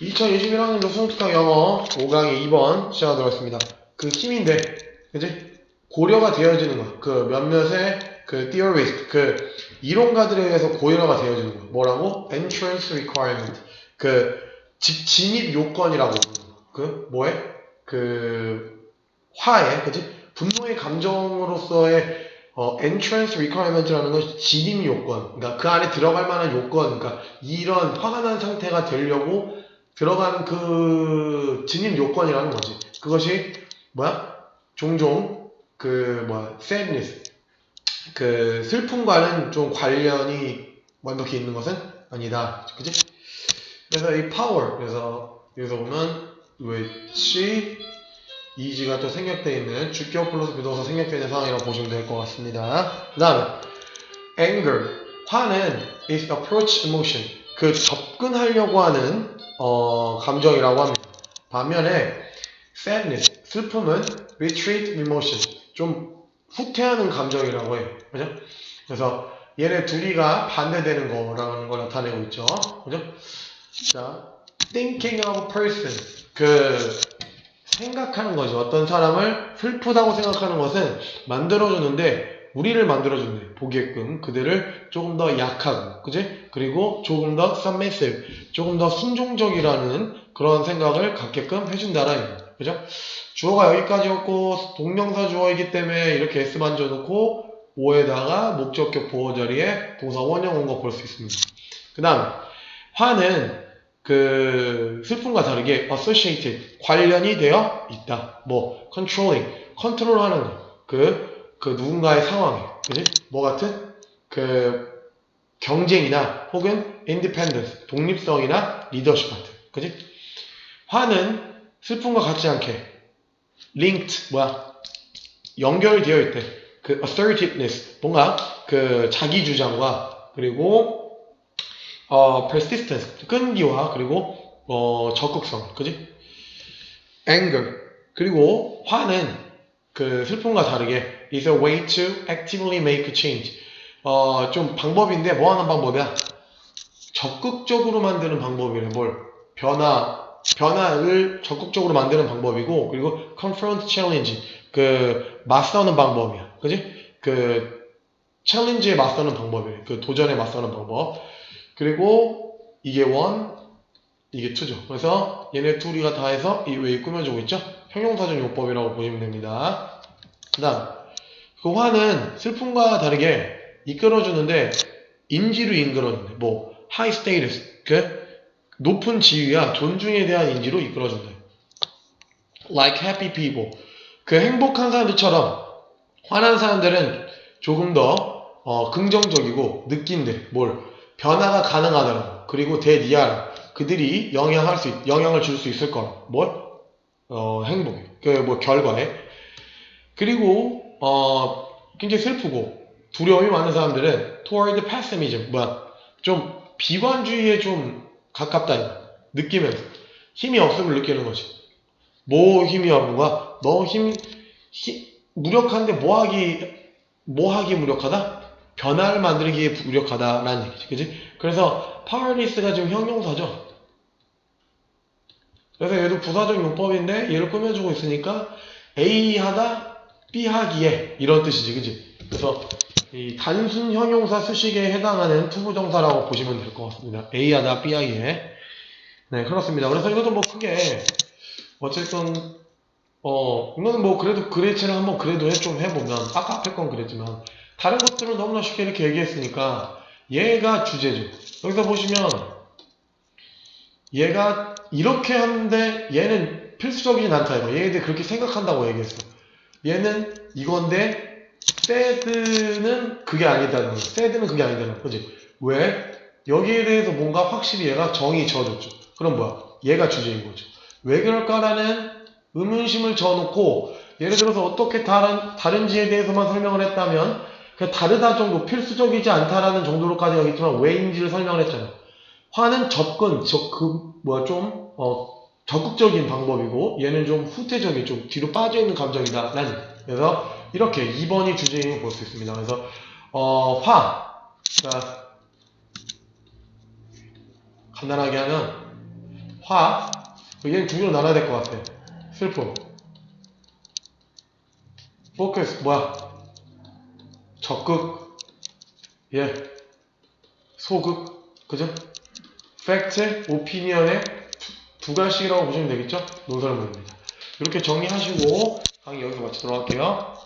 2021학년 수능특강 영어 5강의 2번 시작하도록 하겠습니다. 그 힘인데, 그지? 고려가 되어지는 거. 그 몇몇의 그 theorist, 그 이론가들에 의해서 고려가 되어지는 거. 뭐라고? entrance requirement. 그 직, 진입 요건이라고. 그 뭐에? 그 화에, 그지? 분노의 감정으로서의 어, entrance requirement라는 건 진입 요건. 그러니까 그 안에 들어갈 만한 요건. 그러니까 이런 화가 난 상태가 되려고 들어가는 그 진입 요건이라는 거지. 그것이 뭐야? 종종 그 뭐야 sadness 그 슬픔과는 좀 관련이 완벽히 있는 것은 아니다. 그지? 그래서 이 power 그래서 여기서 보면 which 이지가 또 생략되어 있는 주격 플러스 비동사 생략되어 있는 상황이라고 보시면 될 것 같습니다. 그 다음에 anger 화는 is approach emotion 그 접근하려고 하는 어, 감정이라고 합니다. 반면에 sadness 슬픔은 retreat emotion 좀 후퇴하는 감정이라고 해요. 그죠? 그래서 얘네 둘이가 반대되는 거라는 걸 나타내고 있죠. 그죠? 자, thinking of a person 그 생각하는 거죠. 어떤 사람을 슬프다고 생각하는 것은 만들어주는데 우리를 만들어준대. 보게끔 그들을 조금 더 약하고, 그지? 그리고 조금 더 submissive, 조금 더 순종적이라는 그런 생각을 갖게끔 해준다라는 거. 그죠? 주어가 여기까지였고 동명사 주어이기 때문에 이렇게 s 만져 놓고 5에다가 목적격 보호 자리에 동사 원형 온 거 볼 수 있습니다. 그 다음 화는 그 슬픔과 다르게 associated 관련이 되어 있다. 뭐 controlling 컨트롤하는 거. 그 그 누군가의 상황에 그지? 뭐 같은 그 경쟁이나 혹은 independence 독립성이나 리더십 같은 그지? 화는 슬픔과 같지 않게 linked 뭐야 연결되어 있대 그 assertiveness 뭔가 그 자기 주장과 그리고 어 persistence 끈기와 그리고 어 적극성 그지 anger 그리고 화는 그 슬픔과 다르게 is a way to actively make change. 어 좀 방법인데 뭐 하는 방법이야? 적극적으로 만드는 방법이래. 뭘? 변화 변화를 적극적으로 만드는 방법이고 그리고 confront challenge. 그 맞서는 방법이야. 그지? 그 챌린지에 맞서는 방법이에요 그 도전에 맞서는 방법. 그리고 이게 원 이게 투죠. 그래서 얘네 둘이가 다 해서 이왜 꾸며주고 있죠 형용사적 용법이라고 보시면 됩니다 그 다음 그 화는 슬픔과 다르게 이끌어주는데 인지로 이끌어주네 뭐 high status 그 높은 지위와 존중에 대한 인지로 이끌어준다. Like happy people. 그 행복한 사람들처럼 화난 사람들은 조금 더 어, 긍정적이고 느낀대. 뭘 변화가 가능하다고. 그리고 대리알 그들이 영향할 수 있- 영향을 줄 수 있을 거라. 뭘? 어, 행복에. 그뭐 결과에. 그리고 어, 굉장히 슬프고 두려움이 많은 사람들은 toward pessimism. 뭐야? 좀 비관주의에 좀 가깝다. 느끼면서 힘이 없음을 느끼는 거지 뭐 힘이 없는 거야? 너 힘, 힘 무력한데 뭐하기 뭐하기 무력하다? 변화를 만들기에 무력하다라는 얘기지 그지? 그래서 powerless가 지금 형용사죠 그래서 얘도 부사적 용법인데 얘를 꾸며주고 있으니까 A 하다 B 하기에 이런 뜻이지 그지? 그래서 이 단순 형용사 수식에 해당하는 투부정사라고 보시면 될 것 같습니다. A 하다 B 하기에. 네, 그렇습니다. 그래서 이것도 뭐 크게, 어쨌든, 어, 이거는 뭐 그래도 그레이체를 한번 그래도 해- 좀 해보면, 아까 앞에 건 그랬지만, 다른 것들은 너무나 쉽게 이렇게 얘기했으니까, 얘가 주제죠. 여기서 보시면, 얘가 이렇게 하는데, 얘는 필수적이진 않다. 이거. 얘들 그렇게 생각한다고 얘기했어. 얘는 이건데, 새드는 그게 아니다는 거지. 새드는 그게 아니다는 거지. 왜? 여기에 대해서 뭔가 확실히 얘가 정이 지어졌죠. 그럼 뭐야? 얘가 주제인 거죠. 왜 그럴까라는 의문심을 지어놓고 예를 들어서 어떻게 다른, 다른지에 대해서만 설명을 했다면 그 다르다 정도, 필수적이지 않다라는 정도로까지 하겠지만 왜인지를 설명을 했잖아. 화는 접근, 저, 그, 뭐야, 좀, 어, 적극적인 방법이고 얘는 좀 후퇴적인, 좀 뒤로 빠져있는 감정이다. 라는. 그래서 이렇게 2번이 주제인 걸볼수 있습니다. 그래서 어, 화. 자, 간단하게 하면 화. 얘는 두 개로 나눠야 될 것 같아. 슬픔. 포커스, 뭐야? 적극. 예. 소극. 그죠? 팩트, 오피니언의 두, 두 가지라고 보시면 되겠죠? 논설문입니다. 이렇게 정리하시고 강의 여기서 마치도록 할게요.